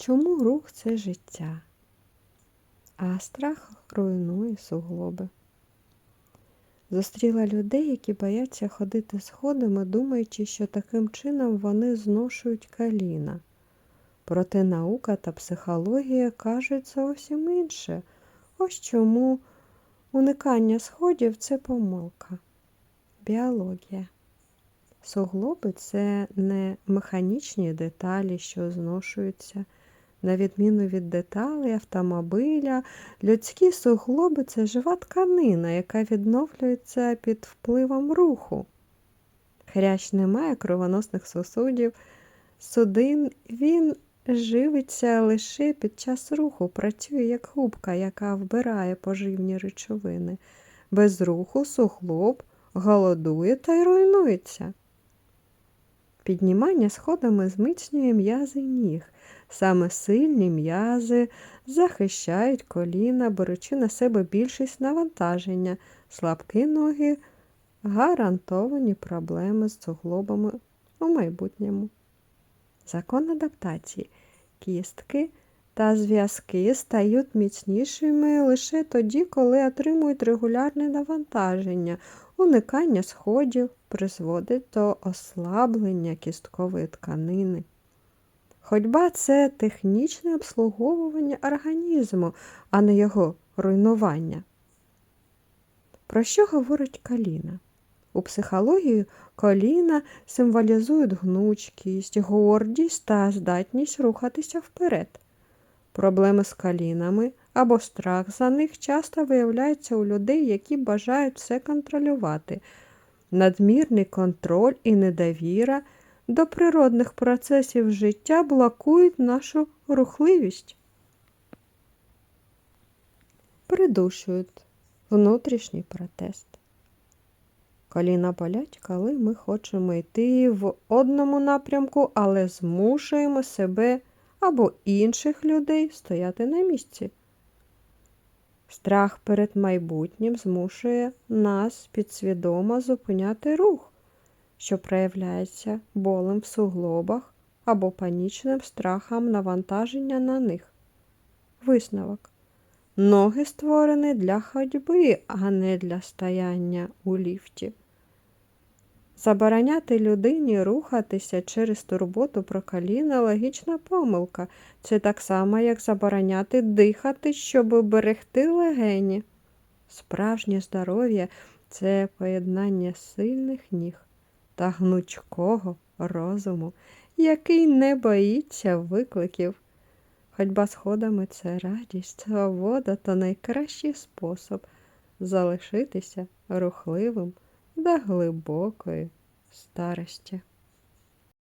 чому рух це життя, а страх руйнує суглоби. Зустріла людей, які бояться ходити сходами, думаючи, що таким чином вони зношують коліна. Проте наука та психологія кажуть зовсім інше. Ось чому уникання сходів це помилка. Біологія. Суглоби це не механічні деталі, що зношуються. На відміну від деталей автомобиля, людські суглоби це жива тканина, яка відновлюється під впливом руху. Хрящ не має кровоносних сосудів, судин він живиться лише під час руху, працює як губка, яка вбирає поживні речовини. Без руху суглоб голодує та й руйнується. Піднімання сходами зміцнює м'язи ніг. Саме сильні м'язи захищають коліна, беручи на себе більшість навантаження, слабкі ноги, гарантовані проблеми з суглобами у майбутньому. Закон адаптації. Кістки та зв'язки стають міцнішими лише тоді, коли отримують регулярне навантаження. Уникання сходів призводить до ослаблення кісткової тканини. Ходьба це технічне обслуговування організму, а не його руйнування. Про що говорить коліна? У психології коліна символізують гнучкість, гордість та здатність рухатися вперед. Проблеми з колінами або страх за них часто виявляються у людей, які бажають все контролювати. Надмірний контроль і недовіра до природних процесів життя блокують нашу рухливість, придушують внутрішній протест. Коліна болять, коли ми хочемо йти в одному напрямку, але змушуємо себе або інших людей стояти на місці. Страх перед майбутнім змушує нас підсвідомо зупиняти рух, що проявляється болем в суглобах або панічним страхом навантаження на них. Висновок. Ноги створені для ходьби, а не для стояння у ліфті. Забороняти людині рухатися через турботу про коліна – логічна помилка. Це так само, як забороняти дихати, щоб берегти легені. Справжнє здоров'я це поєднання сильних ніг та гнучкого розуму, який не боїться викликів. Ходьба сходами це радість, свобода та найкращий спосіб залишитися рухливим до глибокої старості.